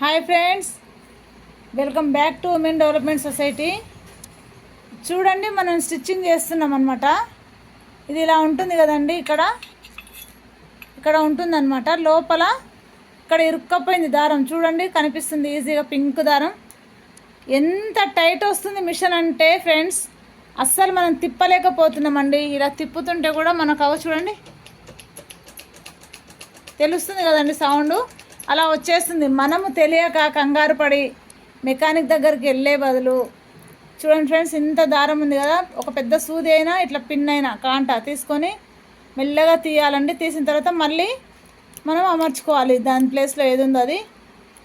Hi friends. Welcome back to women development society. చూడండి మనం stitching చేస్తున్నాం అనమాట ఇది ఇలా ఉంటుంది కదండి ఇక్కడ. ఇక్కడ ఉంటుందన్నమాట. లోపల ఇక్కడ ఇరుక్కపోయింది దారం. చూడండి కనిపిస్తుంది ఈజీగా పింక్ దారం. ఎంత టైట్ వస్తుంది మిషన్ అంటే ఫ్రెండ్స్ అస్సలు మనం తిప్పలేకపోతున్నామండి. ఇలా తిప్పుతుంటే కూడా మనకు అవ చూడండి. తెలుస్తుంది కదండి సౌండ్. అలా వచ్చేస్తుంది. మనము తెలియక కంగారు పడి మెకానిక్ దగ్గరికి వెళ్ళే బదులు చూడండి ఫ్రెండ్స్ ఇంత దారం ఉంది కదా ఒక పెద్ద సూది అయినా ఇట్లా పిన్ అయినా కాంట తీసుకొని మెల్లగా తీయాలండి. తీసిన తర్వాత మళ్ళీ మనం అమర్చుకోవాలి. దాని ప్లేస్లో ఏది ఉందో అది.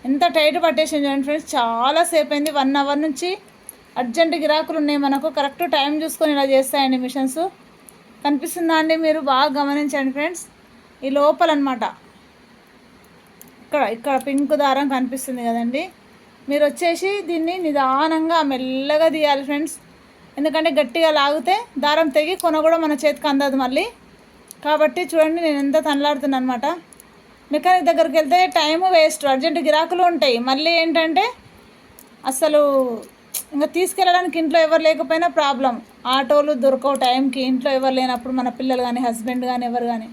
ఎంత టైట్ పట్టేసింది చూడండి ఫ్రెండ్స్ చాలా సేపు అయింది వన్ అవర్ నుంచి అర్జెంట్ గిరాకులు ఉన్నాయి మనకు. కరెక్ట్ టైం చూసుకొని ఇలా చేస్తాయండి మిషన్స్. కనిపిస్తుందా అండి మీరు? బాగా గమనించండి ఫ్రెండ్స్. ఈ లోపల అనమాట ఇక్కడ ఇక్కడ పింక్ దారం కనిపిస్తుంది కదండి. మీరు వచ్చేసి దీన్ని నిదానంగా మెల్లగా తీయాలి ఫ్రెండ్స్ ఎందుకంటే గట్టిగా లాగితే దారం తెగి కొన కూడా మన చేతికి అందదు మళ్ళీ. కాబట్టి చూడండి నేను ఎంత తనలాడుతున్నాను అనమాట మెకానిక్ దగ్గరికి వెళ్తే టైము వేస్ట్ అర్జెంట్ గిరాకులు ఉంటాయి. మళ్ళీ ఏంటంటే అసలు ఇంకా తీసుకెళ్ళడానికి ఇంట్లో ఎవరు లేకపోయినా ప్రాబ్లం ఆటోలు దొరకవు టైంకి ఇంట్లో ఎవరు లేనప్పుడు మన పిల్లలు కానీ హస్బెండ్ కానీ ఎవరు కానీ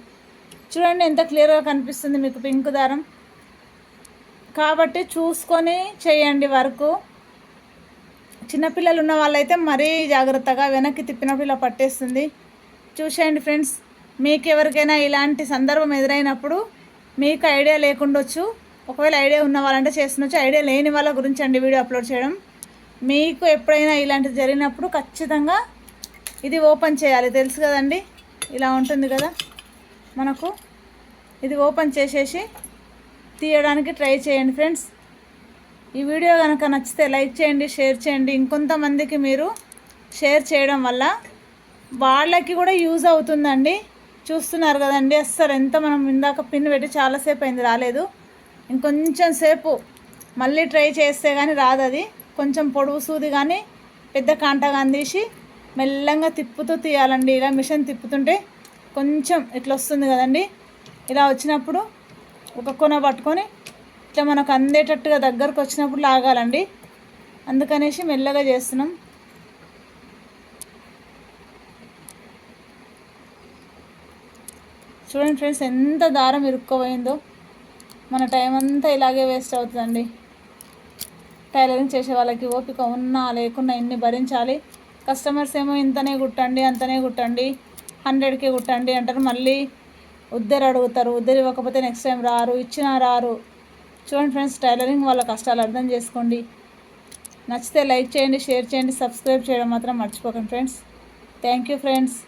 చూడండి ఎంత క్లియర్గా కనిపిస్తుంది మీకు పింక్ దారం. కాబట్టి చూసుకొని చేయండి వరకు. చిన్నపిల్లలు ఉన్న వాళ్ళైతే మరీ జాగ్రత్తగా వెనక్కి తిప్పినప్పుడు ఇలా పట్టేస్తుంది. చూసేయండి ఫ్రెండ్స్ మీకు ఎవరికైనా ఇలాంటి సందర్భం ఎదురైనప్పుడు మీకు ఐడియా లేకుండొచ్చు. ఒకవేళ ఐడియా ఉన్న వాళ్ళంటే చేస్తుండొచ్చు. ఐడియా లేని వాళ్ళ గురించి అండి వీడియో అప్లోడ్ చేయడం. మీకు ఎప్పుడైనా ఇలాంటిది జరిగినప్పుడు ఖచ్చితంగా ఇది ఓపెన్ చేయాలి. తెలుసు కదండి? ఇలా ఉంటుంది కదా మనకు. ఇది ఓపెన్ చేసేసి తీయడానికి ట్రై చేయండి ఫ్రెండ్స్. ఈ వీడియో కనుక నచ్చితే లైక్ చేయండి షేర్ చేయండి. ఇంకొంతమందికి మీరు షేర్ చేయడం వల్ల వాళ్ళకి కూడా యూజ్ అవుతుందండి. చూస్తున్నారు కదండి అస్సలు ఎంత మనం ఇందాక పిన్ పెట్టి చాలాసేపు అయింది రాలేదు. ఇంకొంచెం సేపు మళ్ళీ ట్రై చేస్తే కానీ రాదు అది. కొంచెం పొడువు సూది కానీ పెద్ద కాంటగా కానీ మెల్లంగా తిప్పుతూ తీయాలండి. ఇలా మిషన్ తిప్పుతుంటే కొంచెం ఇట్లా వస్తుంది కదండి. ఇలా వచ్చినప్పుడు ఒక కొన పట్టుకొని ఇట్లా మనకు అందేటట్టుగా దగ్గరకు వచ్చినప్పుడు లాగాలండి. అందుకనేసి మెల్లగా చేస్తున్నాం. చూడండి ఫ్రెండ్స్ ఎంత దారం ఇరుక్కుపోయిందో. మన టైం అంతా ఇలాగే వేస్ట్ అవుతుందండి. టైలరింగ్ చేసే వాళ్ళకి ఓపిక ఉన్నా లేకున్నా ఎన్ని భరించాలి. కస్టమర్స్ ఏమో ఇంతనే కుట్టండి అంతనే కుట్టండి హండ్రెడ్కే కుట్టండి అంటారు. మళ్ళీ ఉద్దరు అడుగుతారు ఉద్దరు ఇవ్వకపోతే నెక్స్ట్ టైం రారు ఇచ్చినా రారు. చూడండి ఫ్రెండ్స్ టైలరింగ్ వాళ్ళ కష్టాలు అర్థం చేసుకోండి. నచ్చితే లైక్ చేయండి షేర్ చేయండి సబ్స్క్రైబ్ చేయడం మాత్రం మర్చిపోకండి ఫ్రెండ్స్ థ్యాంక్ యూ ఫ్రెండ్స్